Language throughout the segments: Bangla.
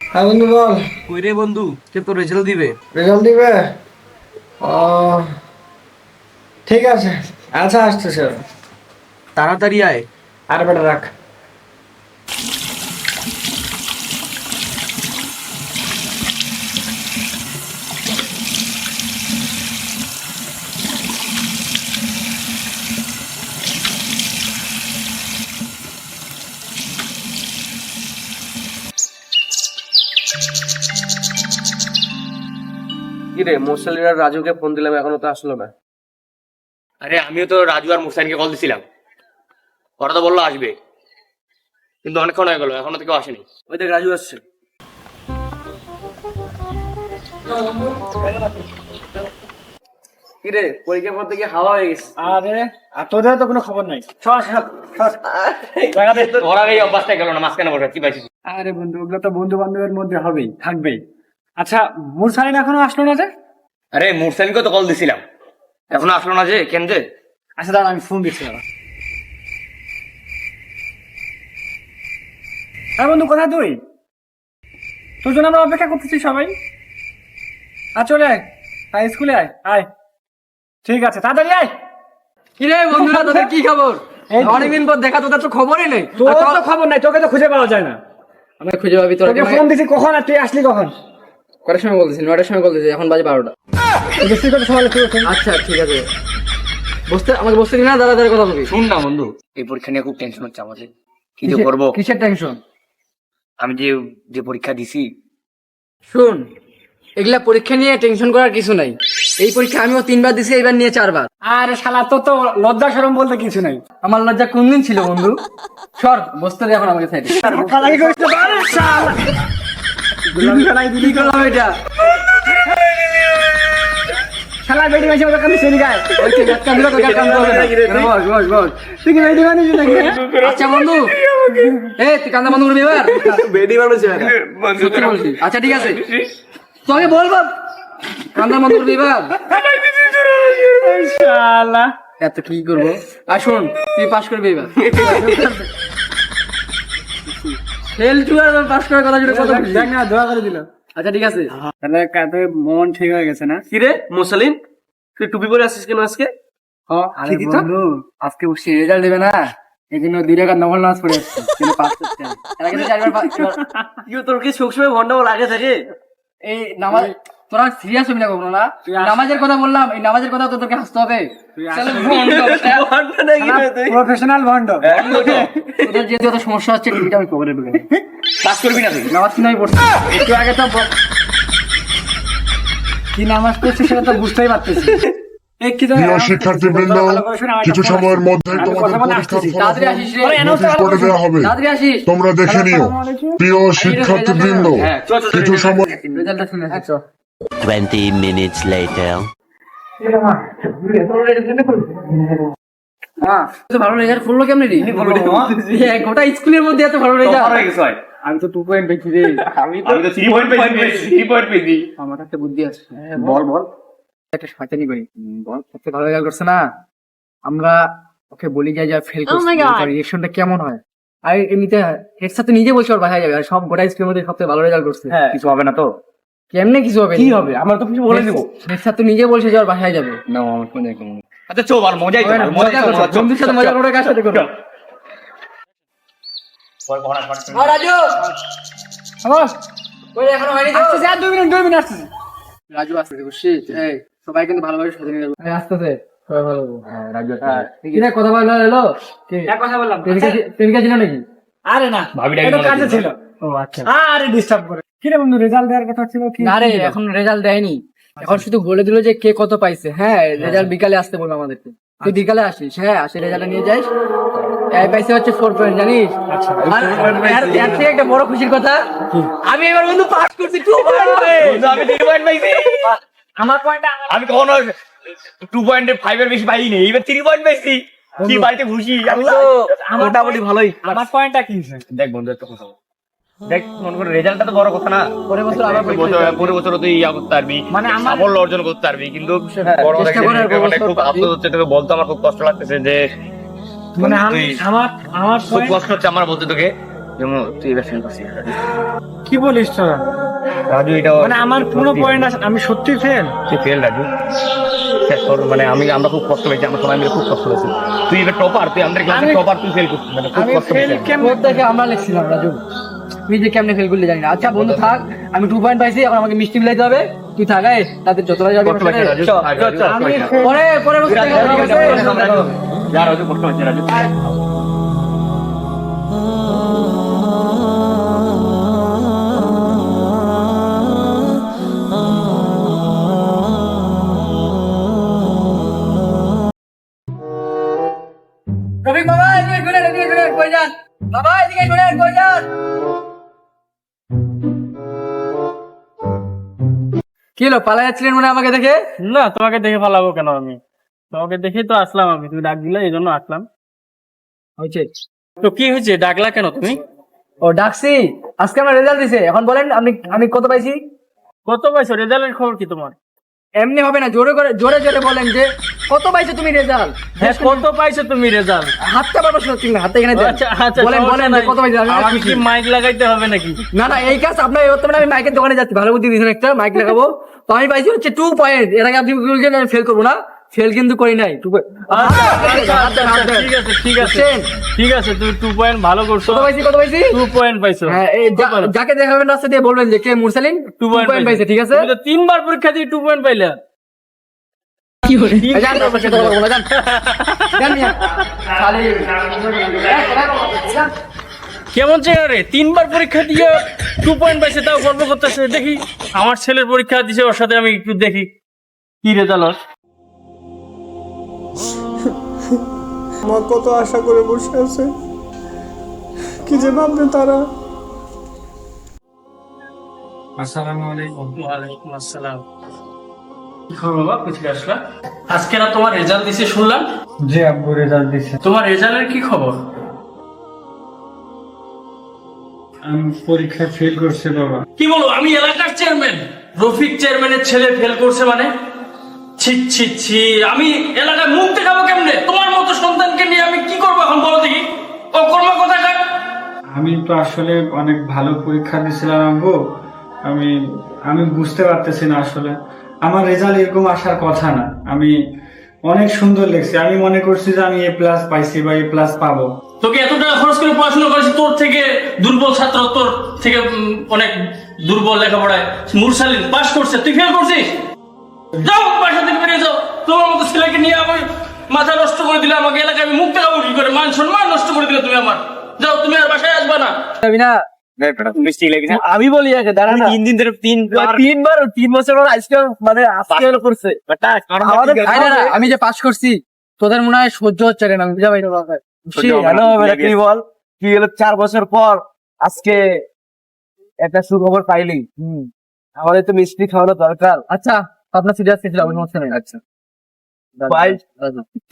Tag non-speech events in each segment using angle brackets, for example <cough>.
হ্যাঁ বন্ধু বল। কই রে বন্ধু? কে তোর রেজাল্ট দিবে? রেজাল্ট দিবে? ঠিক আছে। আচ্ছা আসছে স্যার তাড়াতাড়ি আয়। আর বেটা রাখ। কি রে? মোসালির আর রাজুকে ফোন দিলাম এখনও তো আসলো না। আরে আমিও তো রাজু আর মুসাইনকে কল দিছিলাম। ওরা তো বলল আসবে। কিন্তু অনেকক্ষণ হয়ে গেল এখনও তো কেউ আসেনি। ওই দেখ রাজু আসছে। কি রে পরীক্ষার পর থেকে হাওয়া হয়ে গেছে। আরে আর তোদের তো কোনো খবর নাই। সর সর সর। ওরা এই অভ্যাসটা গেল না মাঝখানে বসে কি পাইছিস আরে বন্ধু ওগুলো তো বন্ধু বান্ধবের মধ্যে হবেই থাকবেই। আচ্ছা মুরসালিন এখনও আসলো না যে? আরে মুরসাইনকে তো কল দিছিলাম। এখনও আসলো না যে কেন যে? আচ্ছা দাঁড়া আমি ফোন দিচ্ছি দাঁড়া হ্যাঁ বন্ধু কোথায় তুই? তোর জন্য আমরা অপেক্ষা করতেছি সবাই। আর চলে আয়। আয় স্কুলে আয় আয়। ঠিক আছে তাড়াতাড়ি আয়। কি রে বন্ধুরা <laughs> তোদের কি খবর। অনেকদিন পর দেখা তোদের তো খবরই নেই। তোর তো খবর নাই তোকে তো খুঁজে পাওয়া যায় না। আমি খুঁজে পাবি তোর তোকে ফোন দিছি কখন আর তুই আসলি কখন? কটার সময় বলতেছি নটার সময় বলতেছি এখন বাজে বারোটা। আচ্ছা ঠিক আছে। বসতে আমাকে বসতে দিন না? দাঁড়া দাঁড়া কথা বলবি শুন না বন্ধু। এই পরীক্ষা নিয়ে খুব টেনশন হচ্ছে আমাদের। কি যে করব? কিসের টেনশন আমি যে যে পরীক্ষা দিছি। শুন এগুলা পরীক্ষা নিয়ে টেনশন করার কিছু নাই। এই পরীক্ষা আমিও তিনবার দিছি এইবার নিয়ে চারবার। আরে শালা তোর তো লজ্জা সরম বলতে কিছু নাই। আমার লজ্জা কোন দিন ছিল বন্ধু? সর বসতে দে এখন আমাকে সাইডে করলাম এটা? শালা মাঝে। ওই। বস বস বস। তুই কি নাকি? আচ্ছা বন্ধু। এ তুই কান্দা বন্ধ করবি এবার? বেডি মানুষ সত্যি বলছি। আচ্ছা ঠিক আছে। তোকে বলব কান্দা বন্ধ করবি এবার? শালা। এত কি করব? আর শোন তুই পাস করবি এবার। <laughs> ফেল টু পাস করার কথা জুড়ে কত খুশি। দেখ না দোয়া করে দিল। আচ্ছা ঠিক আছে। তাহলে কাতে মন ঠিক হয়ে গেছে না? কি রে মুসালিন তুই টুপি পরে আসছিস কেন আজকে? আরে বন্ধু আজকে বসে রেজাল্ট দেবে না। এই জন্য দুই টাকা নকল নাচ পড়ে আসছে কিন্তু পাস করতে হবে। এর আগে তো চারবার পাস কি <laughs> তোর কি সবসময় ভন্ডা লাগে থাকে? এই নামাজ তোরা সিরিয়াস হবি না কখনো না? নামাজের কথা বললাম এই নামাজের কথা তো তোকে হাসতে হবে। প্রফেশনাল ভন্ড তোদের যেহেতু এত সমস্যা হচ্ছে টিভিটা আমি পকেটে ঢুকে। পাস করবি না তুই? নামাজ কিনাই পড়ছি একটু আগে তো কি নামাজ পড়ছে সেটা তো বুঝতেই পারতেছি। প্রিয় শিক্ষার্থীবৃন্দ কিছু সময়ের মধ্যে তোমাদের পরীক্ষার দেওয়া হবে। তোমরা দেখে নিও। প্রিয় শিক্ষার্থীবৃন্দ হ্যাঁ কিছু সময় 20 minutes later. হ্যাঁ ভালো রেজাল্ট করল কেমনি রে? হ্যাঁ, গোটা স্কুলের মধ্যে এত ভালো রেজাল্ট হয়ে গেছে ভাই। আমি তো টু পয়েন্ট পেয়েছি রে। আমি তো থ্রি পয়েন্ট পেয়েছি থ্রি পয়েন্ট পেয়েছি। আমার একটা বুদ্ধি আছে। বল বল। একটা শয়তানি করি। বল সবচেয়ে ভালো রেজাল্ট করছে না? আমরা ওকে বলি যাই যা ফেল করছে রিয়েকশনটা কেমন হয়? আর এমনিতে স্যার তো নিজে বলছে ওর বাসায় যাবে। আর সব গোটা স্কুলের মধ্যে সবচেয়ে ভালো রেজাল্ট করছে। কিছু হবে না তো? কেমনে কিছু হবে? কি হবে? আমরা তো কিছু বলে দেবো। স্যার তো নিজে বলছে যে ওর বাসায় যাবে। না আমার কোনো একদম আচ্ছা চো আর মজাই তো মজা করছ বন্ধুর সাথে মজা করে কার সাথে করো? রাজু। আমার ওই এখনও হয়নি আসতেছে আর দুই মিনিট দুই মিনিট আসতেছে। রাজু আসতেছে বুঝছিস এই সবাই কিন্তু ভালোভাবে সাজিয়ে নিয়ে যাবে। আসতেছে। সবাই ভালো হ্যাঁ রাজু কি না কথা বলা হলো? কি? কথা বললাম। প্রেমিকা ছিল নাকি? আরে না ভাবিটা এটা কাজে ছিল। ও আচ্ছা। আরে ডিস্টার্ব করে। কি রে বন্ধু রেজাল্ট দেওয়ার কথা ছিল কি? না রে এখন রেজাল্ট দেয়নি। এখন শুধু বলে দিল যে কে কত পাইছে। হ্যাঁ রেজাল্ট বিকালে আসতে বলব আমাদেরকে। তুই বিকালে আসিস। হ্যাঁ আসে রেজাল্ট নিয়ে যাইস এই পাইছে হচ্ছে ফোর পয়েন্ট জানিস? আর এর- থেকে একটা বড় খুশির কথা আমি এবার বন্ধু পাস করছি টু বন্ধু, আমি থ্রি পয়েন্ট পাইছি। আমার পয়েন্ট আমি কখনো টু পয়েন্ট ফাইভ এর বেশি পাইনি। এবার থ্রি পয়েন্ট পাইছি। কি বাড়িতে খুশি? আমি তো মোটামুটি ভালোই। আমার পয়েন্টটা কি দেখ বন্ধু একটা কথা। দেখ মনে করে রেজাল্টটা তো বড় কথা না। পরের বছর আবার পরের পরীক্ষা বছর- পরের বছর তুই ইয়া করতে পারবি মানে সাফল্য অর্জন করতে পারবি কিন্তু হ্যাঁ, বড় মানে খুব। আফসোস হচ্ছে তোকে বলতে আমার খুব কষ্ট লাগতেছে যে মানে আমি আমার আমার খুব কষ্ট হচ্ছে আমার বলতে তোকে। যেমন তুই এটা ফেল করছিস কি বলিস তোরা? রাজু এটা মানে আমার পুরো পয়েন্ট আছে আমি সত্যি ফেল তুই ফেল রাজু। মানে আমি আমরা খুব কষ্ট পেয়েছি আমরা সবাই মিলে খুব কষ্ট পেয়েছি। তুই এবার টপার তুই আমাদের ক্লাসে টপার তুই ফেল করছিস মানে খুব কষ্ট পেয়েছি আমরা লিখছিলাম রাজু। যে কেমনে ফেল করলে জানি না আচ্ছা বন্ধু থাক আমি টু পয়েন্ট পাইছি এখন আমাকে মিষ্টি মিলাইতে হবে। তুই থাক এই তাদের যতটা যাবে। পরে পরে রাজু কষ্ট হচ্ছে রাজু কি হলো পালা যাচ্ছিলেন মনে আমাকে দেখে? না তোমাকে দেখে ফালাবো কেন আমি? তোমাকে দেখেই তো আসলাম আমি তুমি ডাক দিলে এই জন্য আসলাম। হয়েছে। তো কি হয়েছে ডাকলা কেন তুমি? ও ডাকছি। আজকে আমার রেজাল্ট দিছে। এখন বলেন আপনি আমি কত পাইছি? কত পাইছো? রেজাল্টের খবর কি তোমার? এমনি হবে না জোরে করে জোরে জোরে বলেন যে কত পাইছো তুমি রেজাল্ট হ্যাঁ কত পাইছো তুমি রেজাল্ট হাতটা শুনছি না হাতটা এখানে আচ্ছা আচ্ছা বলেন কত পাইছো? আমি কি মাইক লাগাইতে হবে নাকি? না না এই কাজ আপনার বর্তমানে আমি মাইকের দোকানে যাচ্ছি ভালো বুদ্ধি দিয়েছেন একটা মাইক লাগাবো। তো আমি পাইছি হচ্ছে টু পয়েন্ট এর আগে আপনি বলছেন আমি ফেল করব না। ফেল কিন্তু করি নাই। টু ঠিক আছে ঠিক আছে ঠিক আছে। তুমি টু পয়েন্ট ভালো করছ। কত পাইছি কত পাইছি? টু পয়েন্ট পাইছো। হ্যাঁ যাকে দেখাবেন রাস্তা দিয়ে বলবেন যে কে মুরসালিন? টু পয়েন্ট পাইছে। ঠিক আছে? তিনবার পরীক্ষা দিয়ে টু পয়েন্ট পাইলে। এই যান, আপনার সাথে কথা <laughs> <laughs> কেমন চেহারা রে তিনবার পরীক্ষা দিয়ে টু পয়েন্ট পাইছে তাও গল্প করতেছে দেখি। আমার ছেলের পরীক্ষা দিছে ওর সাথে আমি একটু দেখি। কি রেজাল্ট আমার কত আশা করে বসে আছে। কি যে ভাববে তারা। আসসালামু আলাইকুম। ওয়ালাইকুম আসসালাম। কি খবর বাবা কোথায় আসলা? আজকে না তোমার রেজাল্ট দিছে শুনলাম? জি আব্বু রেজাল্ট দিছে। তোমার রেজাল্টের কি খবর? আমি পরীক্ষায় ফেল করছে বাবা। কি বলো আমি এলাকার চেয়ারম্যান রফিক চেয়ারম্যানের ছেলে ফেল করছে মানে? ছি ছি ছি আমি এলাকায় মুখ দেখাবো কেমনে? তোমার মতো সন্তানকে নিয়ে আমি কি করব এখন বলো দেখি? ও কর্ম কোথাকার আমি তো আসলে অনেক ভালো পরীক্ষা দিয়েছিলাম আব্বু আমি আমি বুঝতে পারতেছি না আসলে। আমার রেজাল্ট এরকম আসার কথা না। আমি অনেক সুন্দর লিখছি আমি মনে করছি যে আমি এ প্লাস পাইছি বা এ প্লাস পাবো। তোকে এত টাকা খরচ করে পড়াশোনা করেছি তোর থেকে দুর্বল ছাত্র তোর থেকে অনেক দুর্বল লেখাপড়ায়। মুরসালিন পাস করছে। তুই ফেল করছিস? যাও বাসা থেকে বেরিয়ে যাও। তোমার মতো ছেলেকে নিয়ে আমি মাথা নষ্ট করে দিলে আমাকে এলাকায় আমি মুখ দেখাবো কি করে? মান সম্মান নষ্ট করে দিলে তুমি আমার। যাও তুমি আর বাসায় আসবা না। না মিষ্টি লেগেছে আমি বলি আগে দাঁড়া তিন দিন ধরে তিন তিনবার তিন বছর আজকে মানে আজকে করছে। ভাই আমি যে পাস করছি তোদের মনে হয় সহ্য হচ্ছে না আমি বুঝা পাই তুই বল? কি হলো? চার বছর পর আজকে একটা সুখবর পাইলি। আমাদের তো মিষ্টি খাওয়ানো দরকার। আচ্ছা আপনার সিরিয়াস কিছু হবে সমস্যা নেই। আচ্ছা। ভাই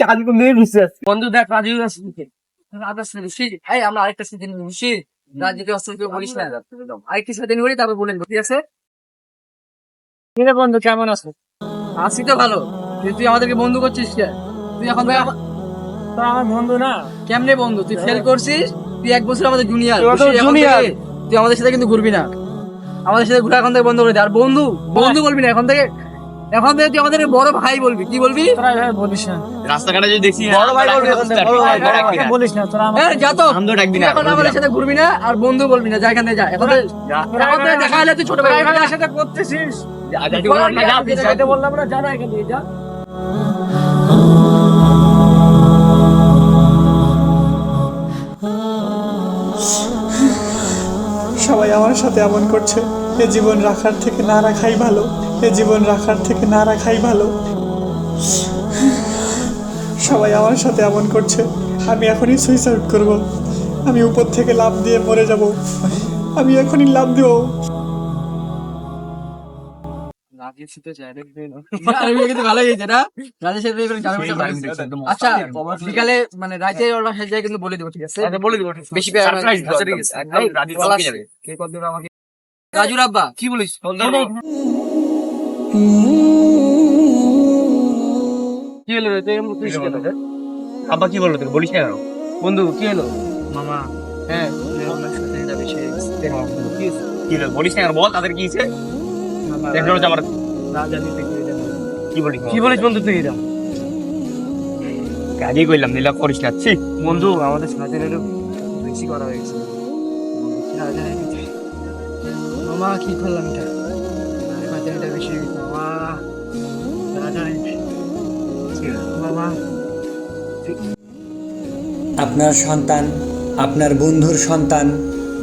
চাঁদ বন্ধু দেখ রাজু আসছে এই আমরা আরেকটা সিজন খুশি রাজুকে অস্ত্র বলিস না। আরেকটি সিজন করি তারপর বলেন ঠিক আছে? বন্ধু কেমন আছো? আছি তো ভালো। তুই আমাদেরকে বন্ধু করছিস কে? তুই এখন থেকে তো আমার বন্ধু না? কেমনে বন্ধু? তুই ফেল করছিস? তুই এক বছর আমাদের জুনিয়র তুই তুই আমাদের সাথে কিন্তু ঘুরবি না। আমাদের সাথে ঘুরা এখন থেকে বন্ধ করে দে আর বন্ধু বন্ধু বলবি না। এখন থেকে এখন থেকে তুই আমাদের বড় ভাই বলবি। কি বলবি? বলিস না। রাস্তাঘাটে যদি দেখছি বড় ভাই বলবি না। বলিস না। তোরা আমার হ্যাঁ যা তো। আম তো ডাকবি না, এখন আমাদের সাথে ঘুরবি না আর বন্ধু বলবি না। যা এখান থেকে যা। এখন থেকে দেখা হলে তুই ছোট ভাই সাথে করতেছিস। যা, যা, যা, বললাম না জানা এখান থেকে যা। সবাই আমার সাথে এমন করছে, এ জীবন রাখার থেকে না রাখাই ভালো, এ জীবন রাখার থেকে না রাখাই ভালো। সবাই আমার সাথে এমন করছে, আমি এখনই সুইসাইড করব, আমি উপর থেকে লাভ দিয়ে মরে যাব, আমি এখনই লাভ দেবো। কিন্তু ভালো হয়েছে না জানা আচ্ছা বিকালে মানে রাতে ওর বাসায় যাই কিন্তু বলে দেবো ঠিক আছে? বলে দিব বেশি পেয়ে Surprise দাও, একদম। একদম রাজু চমকে যাবে। কে কত আমাকে? রাজুর আব্বা কি বলিস? কি হলো রে? আব্বা কি বলল তোকে? বলিস না কেন? বন্ধু কি হলো? মামা হ্যাঁ। কি বলিস না বল তাদের কি হয়েছে? দেখল যে আমার কি বলিস কি বলিস বন্ধু তুই এটা? কাজই করলাম নীলা করিস না। ছি। বন্ধু আমাদের সাথে একটু বেশি করা হয়েছে মামা কি করলাম এটা? সাথে এটা বেশি মামা মামা আপনার সন্তান আপনার বন্ধুর সন্তান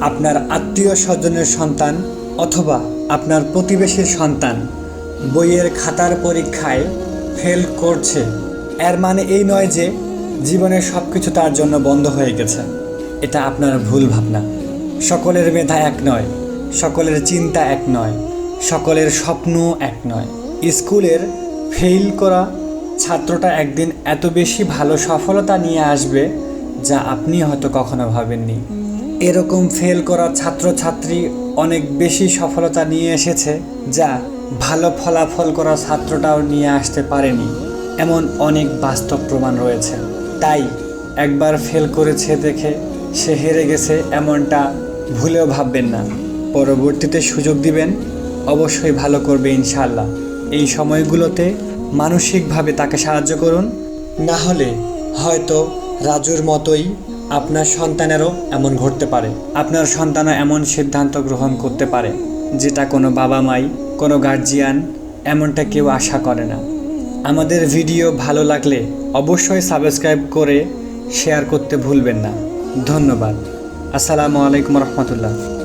আপনার আত্মীয় স্বজনের সন্তান অথবা আপনার প্রতিবেশীর সন্তান বইয়ের খাতার পরীক্ষায় ফেল করছে। এর মানে এই নয় যে জীবনের সব কিছু তার জন্য বন্ধ হয়ে গেছে। এটা আপনার ভুল ভাবনা। সকলের মেধা এক নয়, সকলের চিন্তা এক নয়, সকলের স্বপ্ন এক নয়। স্কুলের ফেল করা ছাত্রটা একদিন এত বেশি ভালো সফলতা নিয়ে আসবে যা আপনি হয়তো কখনো ভাবেননি। এরকম ফেল করা ছাত্রছাত্রী অনেক বেশি সফলতা নিয়ে এসেছে যা ভালো ফলাফল করা ছাত্রটাও নিয়ে আসতে পারেনি, এমন অনেক বাস্তব প্রমাণ রয়েছে। তাই একবার ফেল করেছে দেখে সে হেরে গেছে এমনটা ভুলেও ভাববেন না। পরবর্তীতে সুযোগ দিবেন, অবশ্যই ভালো করবে ইনশাল্লাহ এই সময়গুলোতে মানসিকভাবে তাকে সাহায্য করুন, না হলে হয়তো রাজুর মতোই আপনার সন্তানেরও এমন ঘটতে পারে। আপনার সন্তানও এমন সিদ্ধান্ত গ্রহণ করতে পারে, যেটা কোনো বাবা মাই কোনো গার্জিয়ান এমনটা কেউ আশা করে না। আমাদের ভিডিও ভালো লাগলে অবশ্যই সাবস্ক্রাইব করে শেয়ার করতে ভুলবেন না। ধন্যবাদ। আসসালামু আলাইকুম রহমতুল্লাহ।